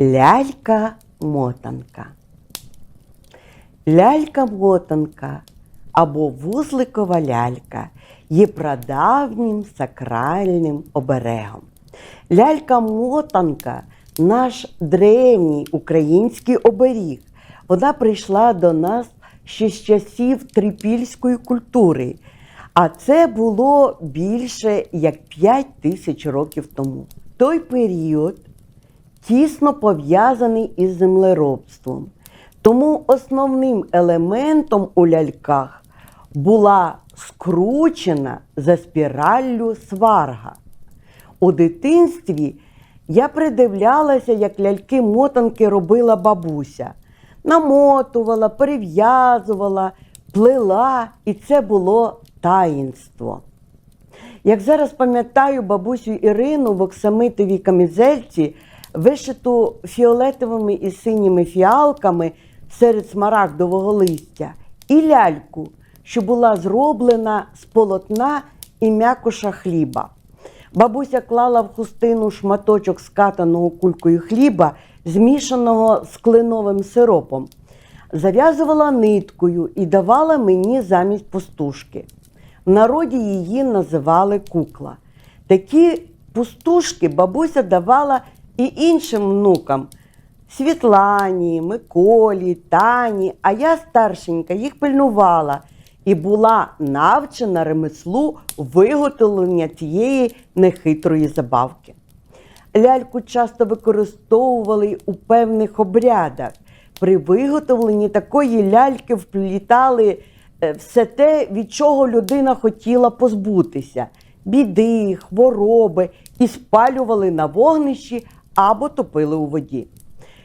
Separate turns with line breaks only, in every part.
Лялька-мотанка. Лялька-мотанка або вузликова лялька є прадавнім сакральним оберегом. Лялька-мотанка наш древній український оберіг. Вона прийшла до нас ще з часів трипільської культури, а це було більше як 5 тисяч років тому. Той період тісно пов'язаний із землеробством. Тому основним елементом у ляльках була скручена за спіраллю сварга. У дитинстві я придивлялася, як ляльки-мотанки робила бабуся. Намотувала, перев'язувала, плела, і це було таїнство. Як зараз пам'ятаю бабусю Ірину в оксамитовій камізельці, вишиту фіолетовими і синіми фіалками серед смарагдового листя, і ляльку, що була зроблена з полотна і м'якоша хліба. Бабуся клала в хустину шматочок скатаного кулькою хліба, змішаного з кленовим сиропом, зав'язувала ниткою і давала мені замість пустушки. В народі її називали кукла. Такі пустушки бабуся давала і іншим внукам Світлані, Миколі, Тані, а я старшенька їх пильнувала і була навчена ремеслу виготовлення цієї нехитрої забавки. Ляльку часто використовували у певних обрядах. При виготовленні такої ляльки вплітали е, все те, від чого людина хотіла позбутися: біди, хвороби, і спалювали на вогнищі або топили у воді.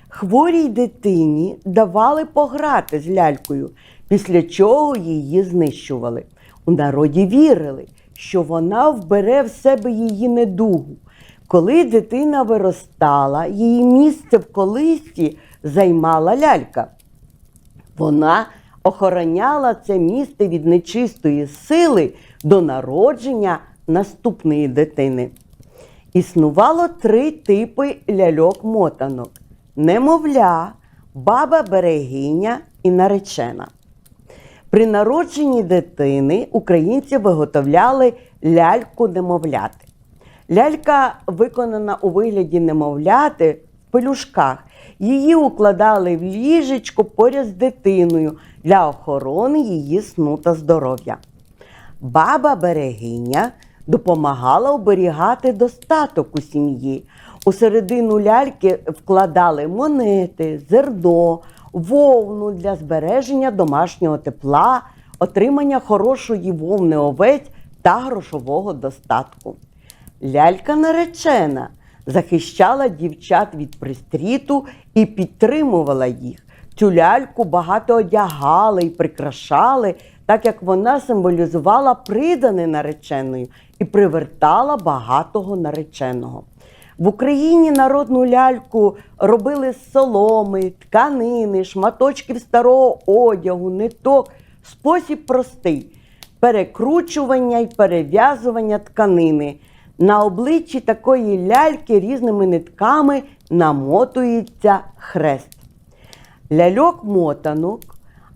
Хворій дитині давали пограти з лялькою, після чого її знищували. У народі вірили, що вона вбере в себе її недугу. Коли дитина виростала, її місце в колисці займала лялька. Вона охороняла це місце від нечистої сили до народження наступної дитини. Існувало три типи ляльок-мотанок: немовля, баба берегиня і наречена. При народженні дитини українці виготовляли ляльку немовляти. Лялька, виконана у вигляді немовляти в пелюшках, її укладали в ліжечко поряд з дитиною для охорони її сну та здоров'я. Баба берегиня допомагала оберігати достаток у сім'ї. У середину ляльки вкладали монети, зерно, вовну для збереження домашнього тепла, отримання хорошої вовни овець та грошового достатку. Лялька наречена захищала дівчат від пристріту і підтримувала їх. Цю ляльку багато одягали і прикрашали, так як вона символізувала придане нареченою і привертала багатого нареченого. В Україні народну ляльку робили з соломи, тканини, шматочків старого одягу, ниток. Спосіб простий перекручування і перев'язування тканини. На обличчі такої ляльки різними нитками намотується хрест. Ляльок мотанок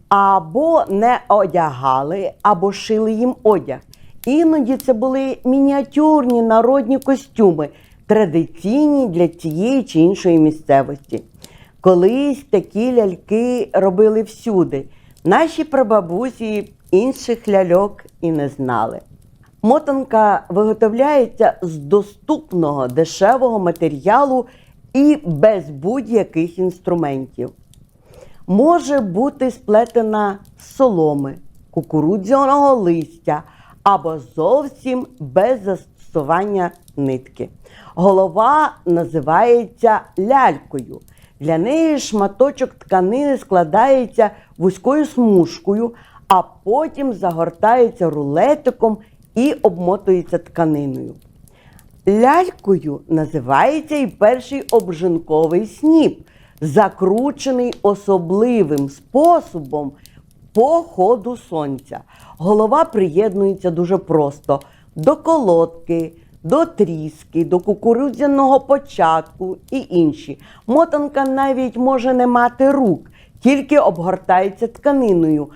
або не одягали, або шили їм одяг. Іноді це були мініатюрні народні костюми, традиційні для цієї чи іншої місцевості. Колись такі ляльки робили всюди. Наші прабабусі інших ляльок і не знали. Мотанка виготовляється з доступного дешевого матеріалу і без будь-яких інструментів. Може бути сплетена з соломи, кукурудзяного листя або зовсім без застосування нитки. Голова називається лялькою. Для неї шматочок тканини складається вузькою смужкою, а потім загортається рулетиком і обмотується тканиною. Лялькою називається і перший обжинковий сніп, закручений особливим способом по ходу сонця. Голова приєднується дуже просто до колодки, до тріски, до кукурудзяного початку і інші. Мотанка навіть може не мати рук, тільки обгортається тканиною.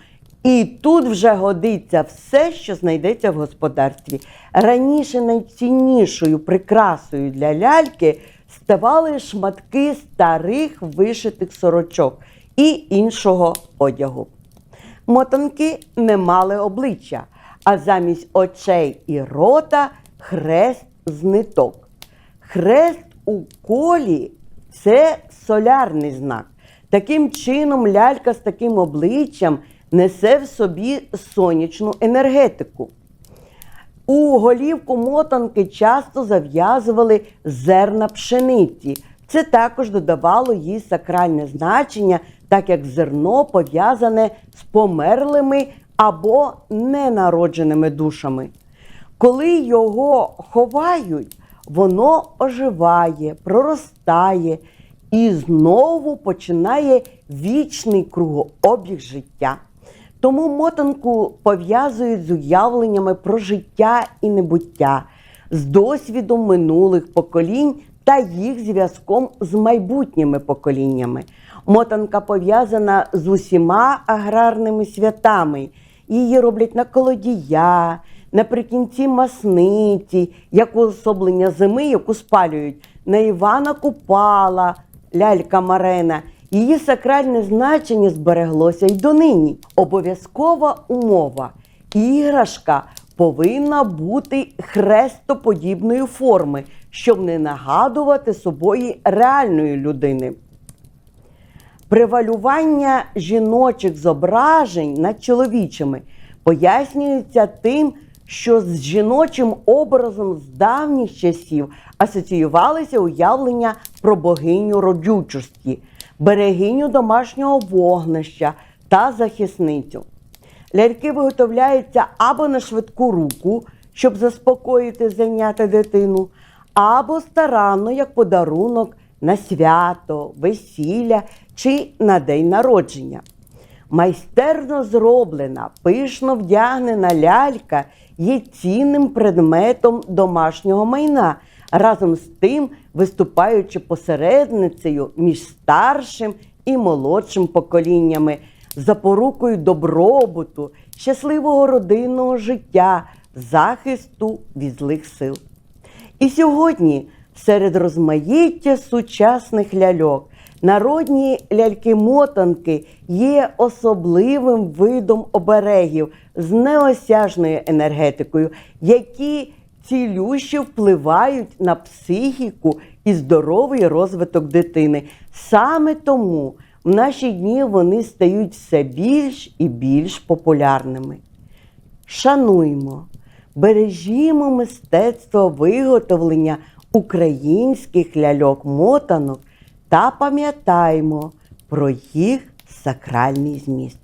І тут вже годиться все, що знайдеться в господарстві. Раніше найціннішою прикрасою для ляльки ставали шматки старих вишитих сорочок і іншого одягу. Мотанки не мали обличчя, а замість очей і рота хрест з ниток. Хрест у колі це солярний знак. Таким чином, лялька з таким обличчям несе в собі сонячну енергетику. У голівку мотанки часто зав'язували зерна пшениці. Це також додавало їй сакральне значення, так як зерно пов'язане з померлими або ненародженими душами. Коли його ховають, воно оживає, проростає і знову починає вічний кругообіг життя. Тому мотанку пов'язують з уявленнями про життя і небуття, з досвідом минулих поколінь та їх зв'язком з майбутніми поколіннями. Мотанка пов'язана з усіма аграрними святами. Її роблять на колодія, наприкінці масниці, як уособлення зими, яку спалюють, на Івана Купала, лялька Марена. Її сакральне значення збереглося й донині. Обов'язкова умова. Іграшка повинна бути хрестоподібної форми, щоб не нагадувати собою реальної людини. Превалювання жіночих зображень над чоловічими пояснюється тим, що з жіночим образом з давніх часів асоціювалися уявлення про богиню родючості, берегиню домашнього вогнища та захисницю. Ляльки виготовляються або на швидку руку, щоб заспокоїти зайняти дитину, або старанно як подарунок на свято, весілля чи на день народження. Майстерно зроблена, пишно вдягнена лялька є цінним предметом домашнього майна, разом з тим виступаючи посередницею між старшим і молодшим поколіннями, запорукою добробуту, щасливого родинного життя, захисту від злих сил. І сьогодні серед розмаїття сучасних ляльок народні ляльки-мотанки є особливим видом оберегів з неосяжною енергетикою, які цілюще впливають на психіку і здоровий розвиток дитини. Саме тому в наші дні вони стають все більш і більш популярними. Шануймо, бережімо мистецтво виготовлення українських ляльок-мотанок та пам'ятаймо про їх сакральний зміст.